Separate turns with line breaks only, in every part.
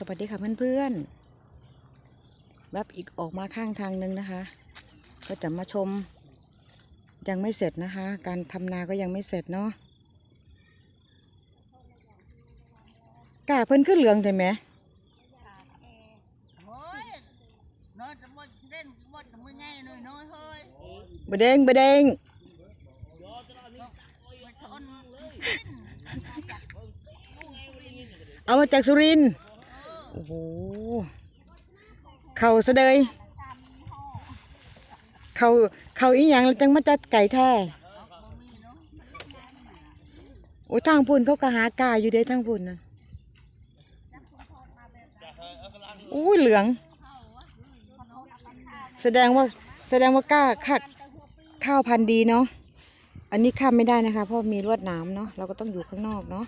สวัสดีค่ะเพื่อนๆแวบอีกออกมาข้างทางหนึ่งนะคะ ก็จะมาชม ยังไม่เสร็จนะคะ การทำนาก็ยังไม่เสร็จเนาะกาเพิ่นขึ้นเหลืองใช่ไหม
เฮ้ยน้อยจะบ่เล่นบ่จะมือง่ายหน่อยน้อยเฮ้ย
บะเด้งบะเด้ง
บ่ทน
เอามาจากสุรินทร์โอ้โหเข่าซะเลยเข่าเข่าอีหยังจังมาจัดไก่แท้โอ้ทางพุ่นเขาก็หากาอยู่เด้ทางพุ่นน่ะอุ้ยเหลือง แสดงว่าแสดงว่ากล้าข้าข้าวพันธุ์ดีเนาะอันนี้ข้ามไม่ได้นะคะ เพราะมีลวดหนามเนาะเราก็ต้องอยู่ข้างนอกเนาะ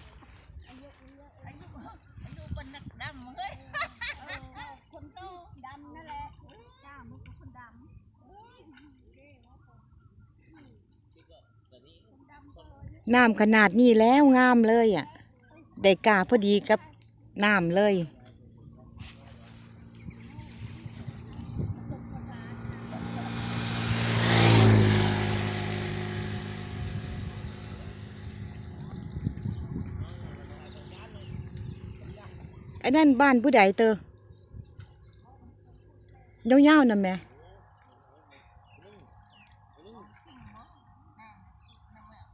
น้ำ
ขนาดนี้แล้วงามเลยอะ ได้กาพอดีกับน้ำเลย ไอ้นั่นบ้านผู้ใดเตอเย้าๆน่ะแม่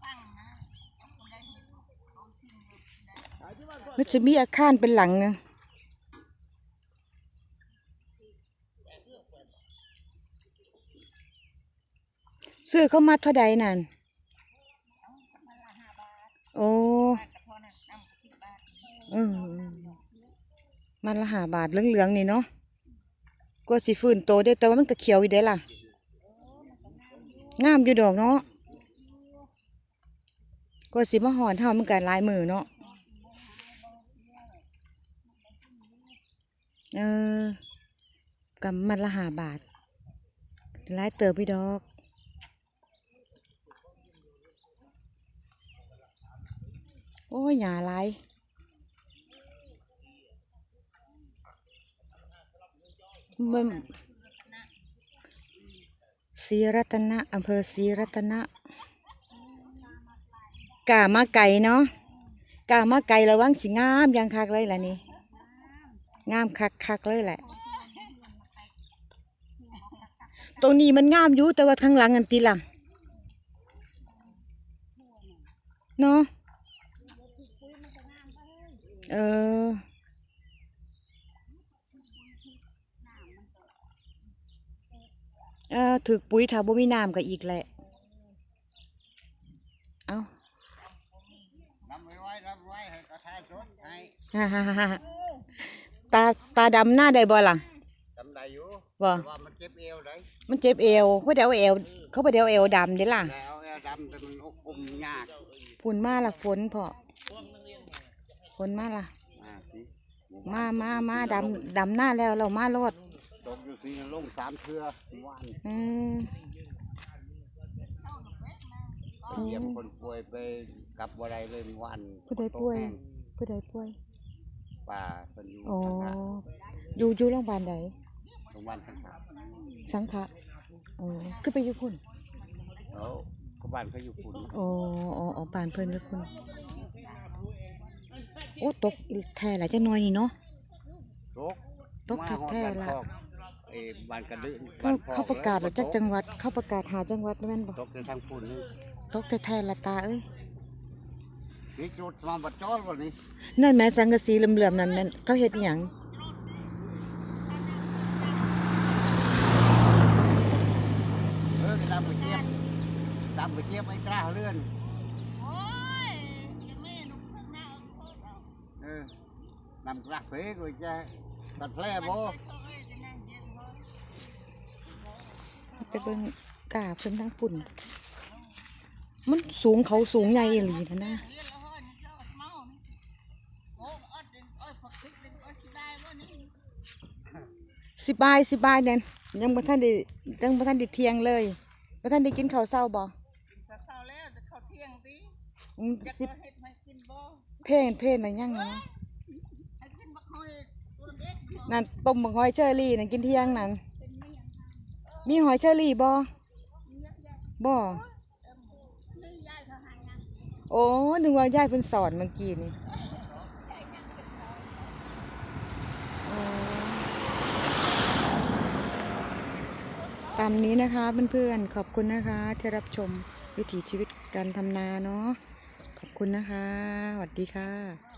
ฟังนะคนได้เห็นเขาทิ้งอยู่ได้
มันจะมีอาคารเป็นหลังนะซื้อเข้ามาเท่าใดนั่นโอ้
เอ
อมันละหาบาทเหลืองๆนี่เนาะก็สิฟื้นโตได้แต่ว่ามันก็เขียวอยู่เด้ล่ะ งามอยู่ดอกเนาะก็สิมาหอนเท่ามันก็หลายมือเนาะ เออกำมันละหาบาทหลายเติบพี่ดอก โอ้ยหยาหลายมันศรีรัตนะอำเภอศรีรัตนะกามาไก่เนาะกามาไก่ระวังสิงามยังคักเลยล่ะนี่ งามคักคักๆเลยแหละ ตรงนี้มันงามอยู่แต่ว่าข้างหลังอันตีหลังเนาะเออเออถึกปุ๋ยถ้าบ่มีน้ำก็อีกแหละ เอา
รับไว้ไว้รับไว้ให้กระทายสดให้
ฮ่าฮ่าฮ่าฮ่า ตาตาดำหน้าได้บ่ล่ะ
จำได้อยู่
บ่
แต่ว่ามันเจ็บเอวได้
มันเจ็บเอวเขาเดี๋ยวเอาเอวเขาไปเดี๋ยวเอาเอวดำเด้ล่ะ
แต่เอาเอวดำแต่มันอกกุมยาก
ฝุ่นมาละฝนพอฝนมาละ
อ่าสิ
มามามาดำดำหน้าแล้วเรามาโลด
ตกอยู่ที่ลงสามเทือวัน
อืม
ไปเยี่ยมคนป่วยไปกลับบ่ได้เลยเมื่อวัน
ผู้ใดป่วยผู้ใดป่วย
ป่าเป็นอยู่
อ๋อ
ทาง
อยู่อยู่โรงพยาบาลใด
โรงพยาบาลทางขา
สังขะโอ้คือไปอยู่พุ่น
เขาเขาบ้านเขาอยู่ปุ่น
อ๋ออ๋ออ๋อบ้านเพิ่นอยู่พุ่นโอ้ตกแท้หลายจังน้อยนี่เนาะ
ตก
ตกทับแท้ละ
มาฮอดบ้านคอกเอ้บ้านกระดึง
เขา
บ้นคอ
เขาประกาศแล้วจักจังหวัด เขาประกาศหาจังหวัดแม่นบ่
ตกในทางปุ่นนี่
ตกแท้ๆละตาเอ้ย
นี่จุดมาบัดจอดวันนี้
นั่นแม่สังกะสีเหลื่อมๆนั่นแม่นเขาเฮ็ดอีหยัง
เออกระดำกระเจี๊ยบดำกระเจี๊ยบไอ้กล้าเลื่อนโอ้ยยังไม่นุ่มข้างหน้าเออดำกระเพกกูจะตัดแผลบ่
ไปเบิ่งกาเพิ่นทั้งฝุ่น มันสูงเขาสูงใหญ่อีหลีนะนะ สิบายสิบายเนี่ยยังบ่ทันได้ยังบ่ทันได้เที่ยงเลยบ่ทันได้กินข้าวเช้าบ่
เศร้าแล้วจะเข้าเที่ยงตี
อืม
อยาก
สิ
มาเฮ็ดให้กินบ่
เพ่นเพ่นอะไรยังเนาะ
ให้กินบักหอย
นั่นต้มบักหอยเชอรี่นั่นกินเที่ยงนั่นมีหอยเชอรี่บ่บ่โอ้นึกว่ายายเพิ่นสอนเมื่อกี้นี่ ตามนี้นะคะเพื่อนๆขอบคุณนะคะ ที่รับชมวิถีชีวิตการทำนาเนาะขอบคุณนะคะสวัสดีค่ะ